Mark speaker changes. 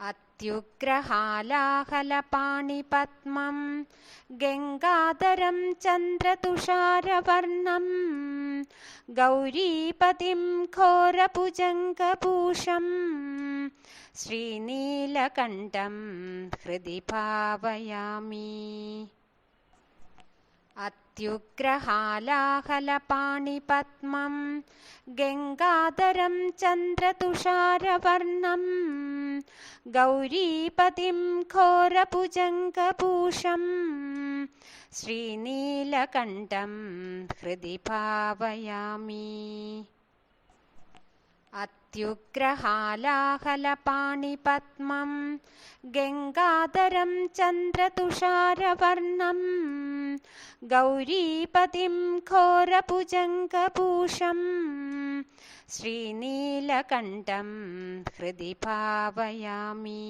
Speaker 1: अत्युग्रहालाहलपाणिपद्मं गङ्गाधरं चन्द्रतुषारवर्णं गौरीपतिं घोरभुजङ्गभूषं श्रीनीलकण्ठं हृदि भावयामि। अत्युग्रहालाहलपाणिपद्मं गङ्गाधरं चन्द्रतुषारवर्णं गौरीपतिं घोरभुजङ्गभूषं श्रीनीलकण्ठं हृदि भावयामि अत्युग्रहालाहलपाणिपद्मं गङ्गाधरं चन्द्रतुषारवर्णं गौरीपतिं घोरभुजङ्गभूषं श्रीनीलकण्ठं हृदि भावयामि